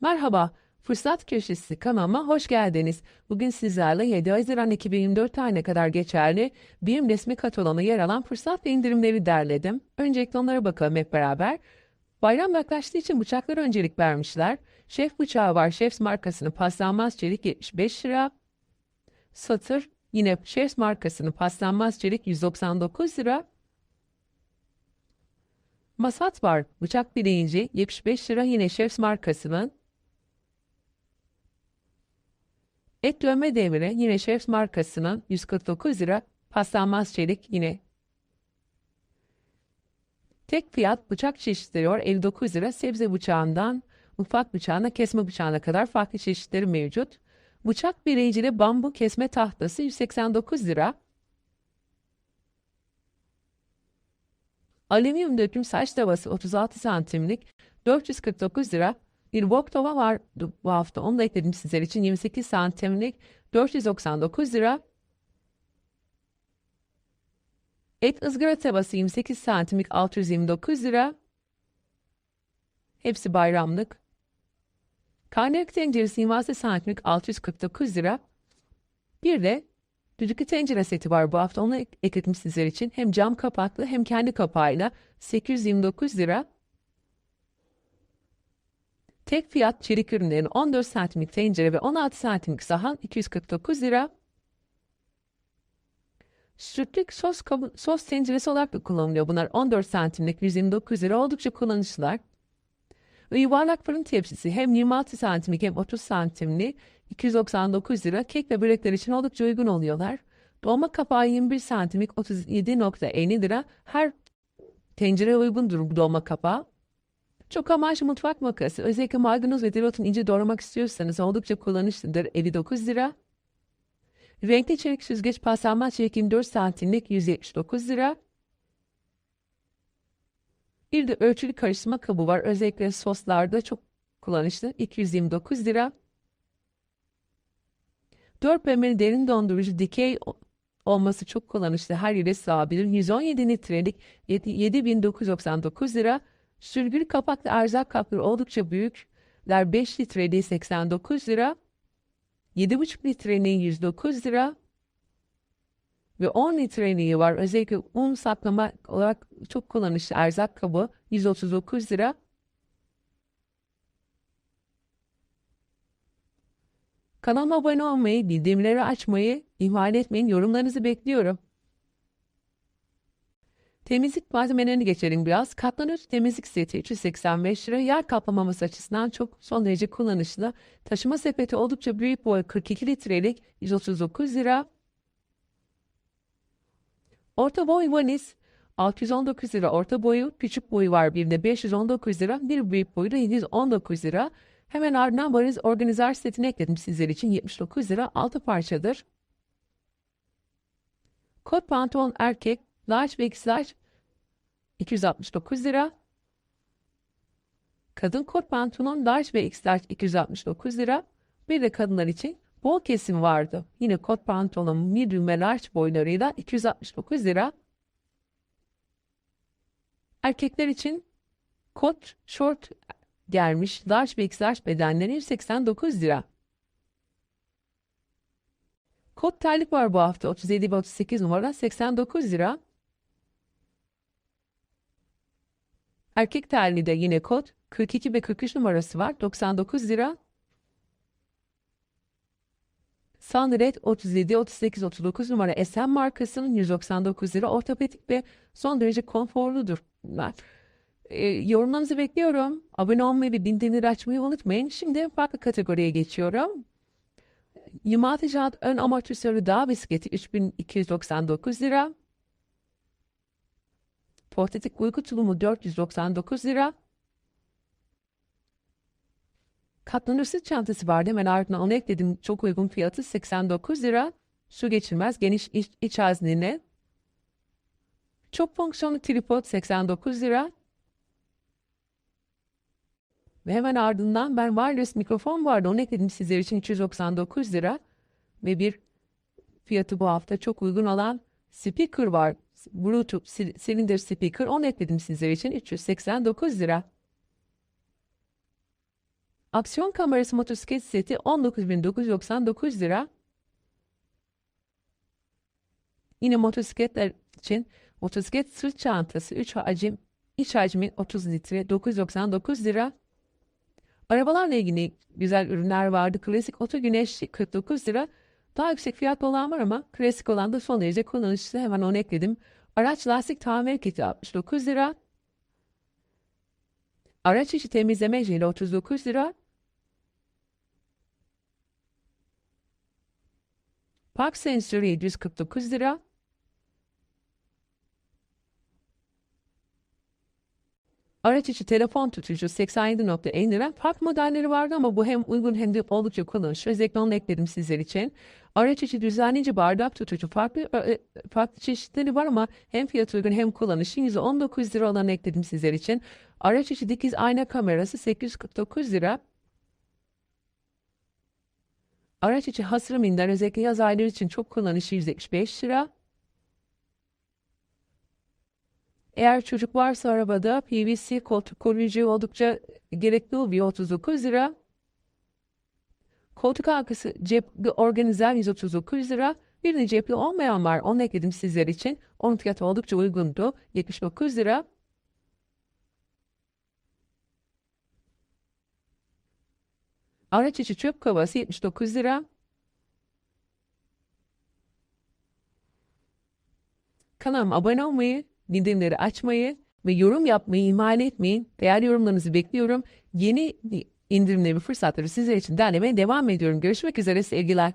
Merhaba, Fırsat Köşesi kanalıma hoş geldiniz. Bugün sizlerle 7 Haziran 2024 tarihine kadar geçerli BİM resmi kataloğuna yer alan fırsat ve indirimleri derledim. Öncelikle onlara bakalım hep beraber. Bayram yaklaştığı için bıçaklara öncelik vermişler. Şef bıçağı var. Şef markasının paslanmaz çelik 75 lira. Satır yine Şef markasının paslanmaz çelik 199 lira. Masat var. Bıçak bileğinci 75 lira yine Şef markasının. Et dövme devre yine Şef markasının 149 lira. Paslanmaz çelik yine. Tek fiyat bıçak çeşitleri var 59 lira. Sebze bıçağından mutfak bıçağına kesme bıçağına kadar farklı çeşitleri mevcut. Bıçak bireycili bambu kesme tahtası 189 lira. Alüminyum döküm saç tavası 36 santimlik 449 lira. Bir wok tava var bu hafta onu da ekledim sizler için 28 santimlik 499 lira. Et ızgara tavası 28 santimlik 629 lira. Hepsi bayramlık. Karnıyarık tenceresi 26 santimlik 649 lira. Bir de düdüklü tencere seti var bu hafta. Onu ek- ekledim sizler için. Hem cam kapaklı hem kendi kapağıyla 829 lira. Tek fiyat çelik ürünlerin 14 santimlik tencere ve 16 santimlik sahan 249 lira. Sütlük sos, sos tenceresi olarak da kullanılıyor. Bunlar 14 santimlik 129 lira oldukça kullanışlılar. Ve yuvarlak fırın tepsisi hem 26 santimlik hem 30 santimli 299 lira kek ve börekler için oldukça uygun oluyorlar. Dolma kapağı 21 santimlik 37.50 lira her tencereye uygundur dolma kapağı. Çok amaçlı mutfak makası özellikle maydanoz ve dereotunu ince doğramak istiyorsanız oldukça kullanışlıdır 59 lira. Renkli çelik süzgeç paslanmaz çelik 24 santimlik 179 lira. Bir de ölçülü karıştırma kabı var. Özellikle soslarda çok kullanışlı. 229 lira. 4 bölmeli derin dondurucu dikey olması çok kullanışlı. Her yere sığabilir. 117 litrelik 7- 7999 lira. Sürgülü kapaklı erzak kapları oldukça büyükler. 5 litreliği 89 lira. 7,5 litreliği 109 lira. Ve 10 litreliği var. Özellikle un saklama olarak çok kullanışlı erzak kabı 139 lira. Kanalıma abone olmayı, bildirimleri açmayı ihmal etmeyin. Yorumlarınızı bekliyorum. Temizlik malzemelerini geçelim biraz. Katlanır temizlik seti 385 lira. Yer kaplamaması açısından çok son derece kullanışlı. Taşıma sepeti oldukça büyük boy 42 litrelik 139 lira. Orta boy valiz 619 lira orta boyu, küçük boyu var bir de 519 lira, bir büyük boyu da 719 lira. Hemen ardından valiz organizer setini ekledim sizler için 79 lira 6 parçadır. Kot pantolon erkek large ve XL 269 lira. Kadın kot pantolon large ve XL 269 lira. Bir de kadınlar için bol kesim vardı. Yine kot pantolon medium ve large boylarıyla 269 lira. Erkekler için kot, short gelmiş large ve XL bedenleri 189 lira. Kot terlik var bu hafta 37 ve 38 numara 89 lira. Erkek terliği de yine kot 42 ve 43 numarası var 99 lira. Sunred 37, 38, 39 numara SM markasının 199 lira ortopedik ve son derece konforludur. Ee, yorumlarınızı bekliyorum. Abone olmayı ve bildirimleri açmayı unutmayın. Şimdi farklı kategoriye geçiyorum. 26 jant ön amortisörü dağ bisikleti 3299 lira. Portatif uyku tulumu 499 lira. Katlanır sırt çantası vardı. Hemen ardından onu ekledim. Çok uygun fiyatı 89 lira. Su geçirmez geniş iç, iç haznine. Çok fonksiyonlu tripod 89 lira. Ve hemen ardından ben wireless mikrofon vardı. Onu ekledim sizler için 399 lira. Ve bir fiyatı bu hafta çok uygun olan speaker var. Bluetooth silindir speaker. Onu ekledim sizler için 389 lira. Aksiyon kamerası motosiklet seti 19.999 lira. Yine motosikletler için motosiklet sırt çantası 3 hacim, iç hacmi 30 litre 999 lira. Arabalarla ilgili güzel ürünler vardı. Klasik oto güneş 49 lira. Daha yüksek fiyatlı olan var ama klasik olan da son derece kullanışlı. Hemen onu ekledim. Araç lastik tamir kiti 69 lira. Araç içi temizleme jeli 39 lira. Park sensörü 749 lira. Araç içi telefon tutucu 87.50 lira. Farklı modelleri vardı ama bu hem uygun hem de oldukça kullanışlı. Özellikle onu ekledim sizler için. Araç içi düzenleyici bardak tutucu farklı e, farklı çeşitleri var ama hem fiyat uygun hem kullanışlı. 119 lira olanı ekledim sizler için. Araç içi dikiz ayna kamerası 849 lira. Araç içi hasır minder özellikle yaz ayları için çok kullanışlı 175 lira. Eğer çocuk varsa arabada PVC koltuk koruyucu oldukça gerekli oluyor 39 lira. Koltuk arkası cepli organizer 139 lira. Bir de cepli olmayan var. Onu ekledim sizler için. Onun fiyatı oldukça uygundu. 79 lira. Araç içi çöp kovası 79 lira. Kanalıma abone olmayı, bildirimleri açmayı ve yorum yapmayı ihmal etmeyin. Değer yorumlarınızı bekliyorum. Yeni indirimleri ve fırsatları sizler için derlemeye devam ediyorum. Görüşmek üzere sevgiler.